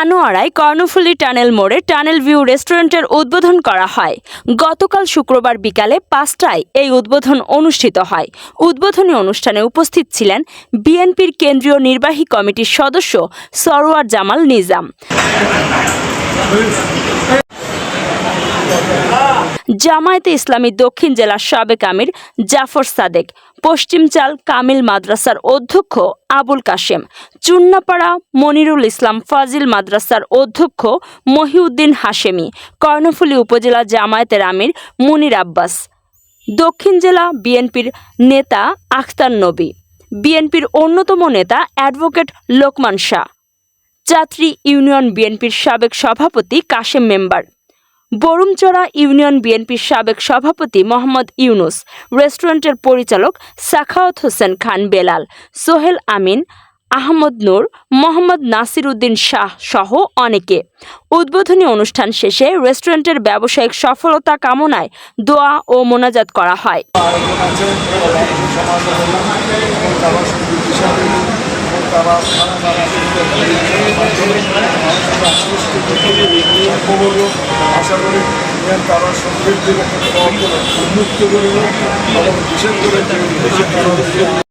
আনোয়ারায় Karnaphuli tunnel মোড়ে tunnel view রেস্টুরেন্টের উদ্বোধন করা হয়। গতকাল শুক্রবার বিকালে পাঁচটায় এই উদ্বোধন অনুষ্ঠিত হয়। উদ্বোধনী অনুষ্ঠানে উপস্থিত ছিলেন বিএনপির কেন্দ্রীয় নির্বাহী কমিটির সদস্য সরোয়ার জামাল নিজাম। জামায়াতে ইসলামী দক্ষিণ জেলার সাবেক আমির জাফর সাদেক পশ্চিমচাল কামিল মাদ্রাসার অধ্যক্ষ আবুল কাশেম, চুন্নাপাড়া মনিরুল ইসলাম ফাজিল মাদ্রাসার অধ্যক্ষ মহিউদ্দিন হাশেমি, কর্ণফুলী উপজেলা জামায়াতের আমির মুনির আব্বাস। দক্ষিণ জেলা বিএনপির নেতা আখতার নবী, বিএনপির অন্যতম নেতা অ্যাডভোকেট লোকমান শাহ, যাত্রী ইউনিয়ন বিএনপির সাবেক সভাপতি কাশেম মেম্বার। বরুমচড়া ইউনিয়ন বিএনপির সাবেক সভাপতি মোহাম্মদ ইউনুস, রেস্টুরেন্টের পরিচালক সাখাওয়াত হোসেন খান বেলাল, সোহেল আমিন, আহমদ নূর, মোহাম্মদ নাসির উদ্দিন শাহ সহ অনেকে। উদ্বোধনী অনুষ্ঠান শেষে রেস্টুরেন্টের ব্যবসায়িক সফলতা কামনায় দোয়া ও মোনাজাত করা হয়। তারা আশা করি তারা পথ উন্মুক্ত করিব এবং বিশেষ করে